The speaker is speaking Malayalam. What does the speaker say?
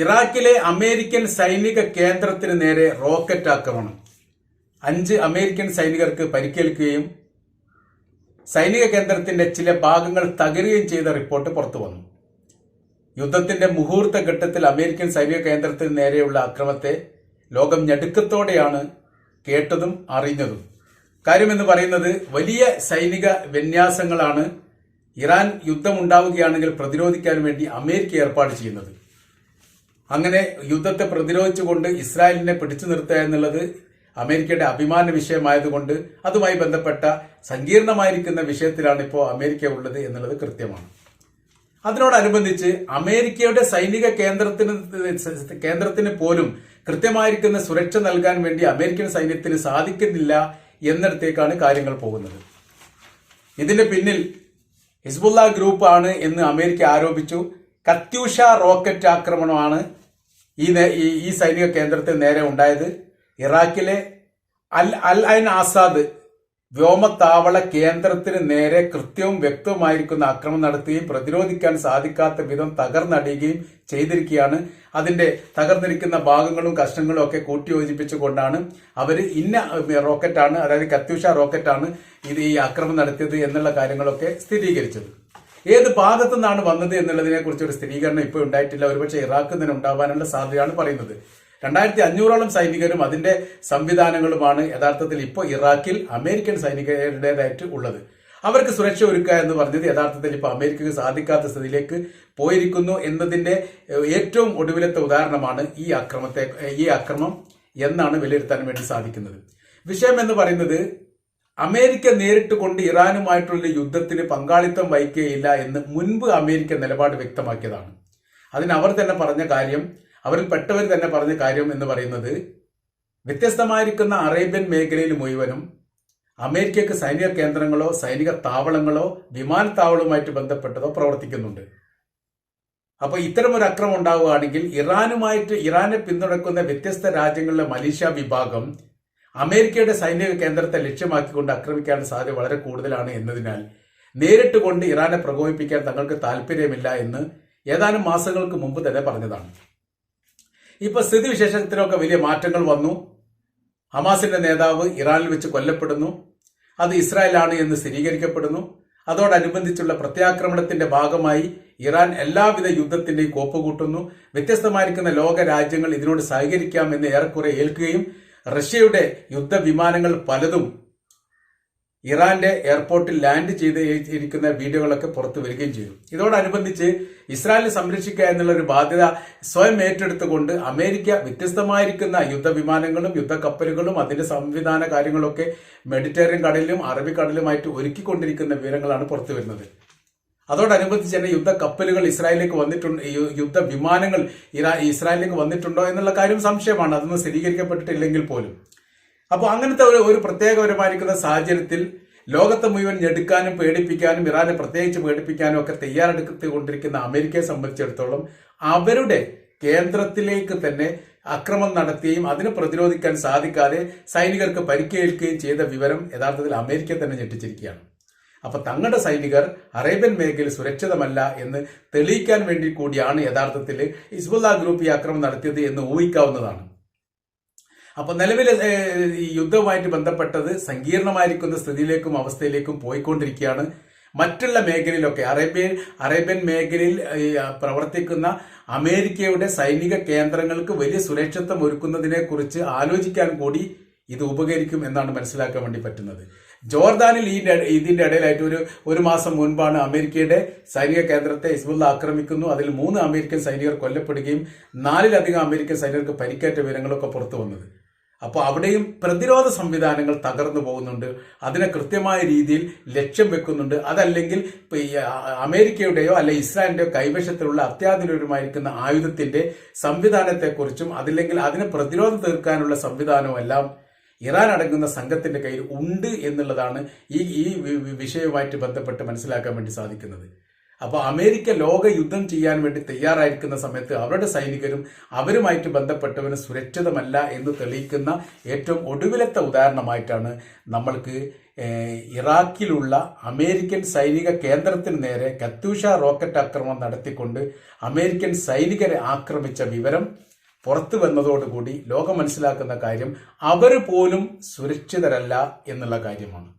ഇറാഖിലെ അമേരിക്കൻ സൈനിക കേന്ദ്രത്തിന് നേരെ റോക്കറ്റ് ആക്രമണം. അഞ്ച് അമേരിക്കൻ സൈനികർക്ക് പരിക്കേൽക്കുകയും സൈനിക കേന്ദ്രത്തിന്റെ ചില ഭാഗങ്ങൾ തകരുകയും ചെയ്ത റിപ്പോർട്ട് പുറത്തു വന്നു. യുദ്ധത്തിന്റെ മുഹൂർത്ത ഘട്ടത്തിൽ അമേരിക്കൻ സൈനിക കേന്ദ്രത്തിന് നേരെയുള്ള അക്രമത്തെ ലോകം ഞടുക്കത്തോടെയാണ് കേട്ടതും അറിഞ്ഞതും. കാര്യമെന്ന് പറയുന്നത് വലിയ സൈനിക വിന്യാസങ്ങളാണ് ഇറാൻ യുദ്ധമുണ്ടാവുകയാണെങ്കിൽ പ്രതിരോധിക്കാൻ വേണ്ടി അമേരിക്ക ഏർപ്പാട് ചെയ്യുന്നത്. അങ്ങനെ യുദ്ധത്തെ പ്രതിരോധിച്ചുകൊണ്ട് ഇസ്രായേലിനെ പിടിച്ചു നിർത്തുക എന്നുള്ളത് അമേരിക്കയുടെ അഭിമാന വിഷയമായതുകൊണ്ട് അതുമായി ബന്ധപ്പെട്ട സങ്കീർണമായിരിക്കുന്ന വിഷയത്തിലാണ് ഇപ്പോൾ അമേരിക്ക ഉള്ളത് എന്നുള്ളത് കൃത്യമാണ്. അതിനോടനുബന്ധിച്ച് അമേരിക്കയുടെ സൈനിക കേന്ദ്രത്തിന് കേന്ദ്രത്തിന് പോലും കൃത്യമായിരിക്കുന്ന സുരക്ഷ നൽകാൻ വേണ്ടി അമേരിക്കൻ സൈന്യത്തിന് സാധിക്കുന്നില്ല എന്നിടത്തേക്കാണ് കാര്യങ്ങൾ പോകുന്നത്. ഇതിന്റെ പിന്നിൽ ഹിസ്ബുല്ല ഗ്രൂപ്പാണ് എന്ന് അമേരിക്ക ആരോപിച്ചു. കത്യൂഷ റോക്കറ്റ് ആക്രമണമാണ് ഈ ഈ- സൈനിക കേന്ദ്രത്തിന് നേരെ ഉണ്ടായത് ഇറാഖിലെ അൽ അൽ ഐൻ ആസാദ് വ്യോമത്താവള കേന്ദ്രത്തിന് നേരെ കൃത്യവും വ്യക്തവുമായിരിക്കുന്ന ആക്രമണം നടത്തുകയും പ്രതിരോധിക്കാൻ സാധിക്കാത്ത വിധം തകർന്നടിയുകയും ചെയ്തിരിക്കുകയാണ്. അതിന്റെ തകർന്നിരിക്കുന്ന ഭാഗങ്ങളും കഷ്ണങ്ങളും ഒക്കെ കൂട്ടിയോജിപ്പിച്ചുകൊണ്ടാണ് അവർ ഇന്ന റോക്കറ്റാണ് അതായത് കത്യൂഷ റോക്കറ്റാണ് ഇത് ഈ ആക്രമണം നടത്തിയത് എന്നുള്ള കാര്യങ്ങളൊക്കെ സ്ഥിരീകരിച്ചത്. ഏത് ഭാഗത്തു നിന്നാണ് വന്നത് എന്നുള്ളതിനെ കുറിച്ച് ഒരു സ്ഥിരീകരണം ഇപ്പോൾ ഉണ്ടായിട്ടില്ല. ഒരുപക്ഷെ ഇറാഖിൽ നിന്ന് ഉണ്ടാവാനുള്ള സാധ്യതയാണ് പറയുന്നത്. രണ്ടായിരത്തി അഞ്ഞൂറോളം സൈനികരും അതിന്റെ സംവിധാനങ്ങളുമാണ് യഥാർത്ഥത്തിൽ ഇപ്പോൾ ഇറാഖിൽ അമേരിക്കൻ സൈനികരുടേതായിട്ട് ഉള്ളത്. അവർക്ക് സുരക്ഷ ഒരുക്കുക എന്ന് പറഞ്ഞത് യഥാർത്ഥത്തിൽ ഇപ്പോൾ അമേരിക്കക്ക് സാധിക്കാത്ത സ്ഥിതിയിലേക്ക് പോയിരിക്കുന്നു എന്നതിന്റെ ഏറ്റവും ഒടുവിലത്തെ ഉദാഹരണമാണ് ഈ അക്രമത്തെ ഈ അക്രമം എന്നാണ് വിലയിരുത്താൻ വേണ്ടി സാധിക്കുന്നത്. വിഷയം എന്ന് പറയുന്നത് അമേരിക്ക നേരിട്ട് കൊണ്ട് ഇറാനുമായിട്ടുള്ള യുദ്ധത്തിന് പങ്കാളിത്തം വഹിക്കുകയില്ല എന്ന് മുൻപ് അമേരിക്ക നിലപാട് വ്യക്തമാക്കിയതാണ്. അതിന് അവർ തന്നെ പറഞ്ഞ കാര്യം അവരിൽ പെട്ടവർ തന്നെ പറഞ്ഞ കാര്യം എന്ന് പറയുന്നത് വ്യത്യസ്തമായിരിക്കുന്ന അറേബ്യൻ മേഖലയിൽ മുഴുവനും അമേരിക്കക്ക് സൈനിക കേന്ദ്രങ്ങളോ സൈനിക താവളങ്ങളോ വിമാനത്താവളവുമായിട്ട് ബന്ധപ്പെട്ടതോ പ്രവർത്തിക്കുന്നുണ്ട്. അപ്പോൾ ഇത്തരം ഒരു അക്രമം ഉണ്ടാവുകയാണെങ്കിൽ ഇറാനുമായിട്ട് ഇറാനെ പിന്തുണക്കുന്ന വ്യത്യസ്ത രാജ്യങ്ങളിലെ മലേഷ്യ വിഭാഗം അമേരിക്കയുടെ സൈനിക കേന്ദ്രത്തെ ലക്ഷ്യമാക്കിക്കൊണ്ട് ആക്രമിക്കാനുള്ള സാധ്യത വളരെ കൂടുതലാണ് എന്നതിനാൽ നേരിട്ട് കൊണ്ട് ഇറാനെ പ്രകോപിപ്പിക്കാൻ തങ്ങൾക്ക് താല്പര്യമില്ല എന്ന് ഏതാനും മാസങ്ങൾക്ക് മുമ്പ് തന്നെ പറഞ്ഞതാണ്. ഇപ്പൊ സ്ഥിതിവിശേഷത്തിലൊക്കെ വലിയ മാറ്റങ്ങൾ വന്നു. ഹമാസിന്റെ നേതാവ് ഇറാനിൽ വെച്ച് കൊല്ലപ്പെടുന്നു. അത് ഇസ്രായേലാണ് എന്ന് സ്ഥിരീകരിക്കപ്പെടുന്നു. അതോടനുബന്ധിച്ചുള്ള പ്രത്യാക്രമണത്തിന്റെ ഭാഗമായി ഇറാൻ എല്ലാവിധ യുദ്ധത്തിന്റെയും കോപ്പ് കൂട്ടുന്നു വ്യത്യസ്തമായിരിക്കുന്ന ലോക രാജ്യങ്ങൾ ഇതിനോട് സഹകരിക്കാമെന്ന് ഏറെക്കുറെ ഏൽക്കുകയും റഷ്യയുടെ യുദ്ധവിമാനങ്ങൾ പലതും ഇറാന്റെ എയർപോർട്ടിൽ ലാൻഡ് ചെയ്ത് ഇരിക്കുന്ന വീഡിയോകളൊക്കെ പുറത്തു വരികയും ചെയ്തു. ഇതോടനുബന്ധിച്ച് ഇസ്രായേലിനെ സംരക്ഷിക്കുക എന്നുള്ള ഒരു ബാധ്യത സ്വയം ഏറ്റെടുത്തുകൊണ്ട് അമേരിക്ക വ്യത്യസ്തമായിരിക്കുന്ന യുദ്ധവിമാനങ്ങളും യുദ്ധക്കപ്പലുകളും അതിന്റെ സംവിധാന കാര്യങ്ങളൊക്കെ മെഡിറ്ററേനിയൻ കടലിലും അറബിക്കടലുമായിട്ട് ഒരുക്കിക്കൊണ്ടിരിക്കുന്ന വിവരങ്ങളാണ് പുറത്തു വരുന്നത്. അതോടനുബന്ധിച്ച് തന്നെ യുദ്ധ കപ്പലുകൾ ഇസ്രായേലിലേക്ക് വന്നിട്ടുണ്ട് യുദ്ധ വിമാനങ്ങൾ ഇറാ ഇസ്രായേലിലേക്ക് വന്നിട്ടുണ്ടോ എന്നുള്ള കാര്യം സംശയമാണ്. അതൊന്നും സ്ഥിരീകരിക്കപ്പെട്ടിട്ടില്ലെങ്കിൽ പോലും. അപ്പോൾ അങ്ങനത്തെ ഒരു ഒരു പ്രത്യേകപരമായിരിക്കുന്ന സാഹചര്യത്തിൽ ലോകത്തെ മുഴുവൻ ഞെടുക്കാനും പേടിപ്പിക്കാനും ഇറാനെ പ്രത്യേകിച്ച് പേടിപ്പിക്കാനും ഒക്കെ തയ്യാറെടുത്തുകൊണ്ടിരിക്കുന്ന അമേരിക്കയെ സംബന്ധിച്ചിടത്തോളം അവരുടെ കേന്ദ്രത്തിലേക്ക് തന്നെ അക്രമം നടത്തുകയും അതിനെ പ്രതിരോധിക്കാൻ സാധിക്കാതെ സൈനികർക്ക് പരിക്കേൽക്കുകയും ചെയ്ത വിവരം യഥാർത്ഥത്തിൽ അമേരിക്ക തന്നെ ഞെട്ടിച്ചിരിക്കുകയാണ്. അപ്പൊ തങ്ങളുടെ സൈനികർ അറേബ്യൻ മേഖലയിൽ സുരക്ഷിതമല്ല എന്ന് തെളിയിക്കാൻ വേണ്ടി കൂടിയാണ് യഥാർത്ഥത്തിൽ ഹിസ്ബുല്ല ഗ്രൂപ്പ് ഈ ആക്രമണം നടത്തിയത് എന്ന് ഊഹിക്കാവുന്നതാണ്. അപ്പൊ നിലവിലെ ഈ യുദ്ധവുമായിട്ട് ബന്ധപ്പെട്ടത് സങ്കീർണമായിരിക്കുന്ന സ്ഥിതിയിലേക്കും അവസ്ഥയിലേക്കും പോയിക്കൊണ്ടിരിക്കുകയാണ്. മറ്റുള്ള മേഖലയിലൊക്കെ അറേബ്യൻ അറേബ്യൻ മേഖലയിൽ പ്രവർത്തിക്കുന്ന അമേരിക്കയുടെ സൈനിക കേന്ദ്രങ്ങൾക്ക് വലിയ സുരക്ഷിത്വം ഒരുക്കുന്നതിനെ കുറിച്ച് ആലോചിക്കാൻ കൂടി ഇത് ഉപകരിക്കും എന്നാണ് മനസ്സിലാക്കാൻ വേണ്ടി പറ്റുന്നത്. ജോർദാനിൽ ഈ ഇതിന്റെ ഇടയിലായിട്ട് ഒരു ഒരു മാസം മുൻപാണ് അമേരിക്കയുടെ സൈനിക കേന്ദ്രത്തെ ഹിസ്ബുള്ള ആക്രമിക്കുന്നു. അതിൽ മൂന്ന് അമേരിക്കൻ സൈനികർ കൊല്ലപ്പെടുകയും നാലിലധികം അമേരിക്കൻ സൈനികർക്ക് പരിക്കേറ്റ വിവരങ്ങളൊക്കെ പുറത്തു വന്നത്. അപ്പോൾ അവിടെയും പ്രതിരോധ സംവിധാനങ്ങൾ തകർന്നു പോകുന്നുണ്ട്. അതിനെ കൃത്യമായ രീതിയിൽ ലക്ഷ്യം വെക്കുന്നുണ്ട്. അതല്ലെങ്കിൽ അമേരിക്കയുടെയോ അല്ലെ ഇസ്രായേലിന്റെയോ കൈവശത്തിലുള്ള അത്യാധുനികമായിരിക്കുന്ന ആയുധത്തിന്റെ സംവിധാനത്തെക്കുറിച്ചും അതില്ലെങ്കിൽ അതിനെ പ്രതിരോധം തീർക്കാനുള്ള സംവിധാനവും എല്ലാം ഇറാൻ അടങ്ങുന്ന സംഘത്തിന്റെ കയ്യിൽ ഉണ്ട് എന്നുള്ളതാണ് ഈ ഈ വിഷയവുമായിട്ട് ബന്ധപ്പെട്ട് മനസ്സിലാക്കാൻ വേണ്ടി സാധിക്കുന്നത്. അപ്പോൾ അമേരിക്ക ലോക യുദ്ധം ചെയ്യാൻ വേണ്ടി തയ്യാറായിരിക്കുന്ന സമയത്ത് അവരുടെ സൈനികരും അവരുമായിട്ട് ബന്ധപ്പെട്ടവന് സുരക്ഷിതമല്ല എന്ന് തെളിയിക്കുന്ന ഏറ്റവും ഒടുവിലത്തെ ഉദാഹരണമായിട്ടാണ് നമ്മൾക്ക് ഇറാഖിലുള്ള അമേരിക്കൻ സൈനിക കേന്ദ്രത്തിന് നേരെ കത്തൂഷ റോക്കറ്റ് ആക്രമണം നടത്തിക്കൊണ്ട് അമേരിക്കൻ സൈനികരെ ആക്രമിച്ച വിവരം പുറത്തു വന്നതോടുകൂടി ലോകം മനസ്സിലാക്കുന്ന കാര്യം അവർ പോലും സുരക്ഷിതരല്ല എന്നുള്ള കാര്യമാണ്.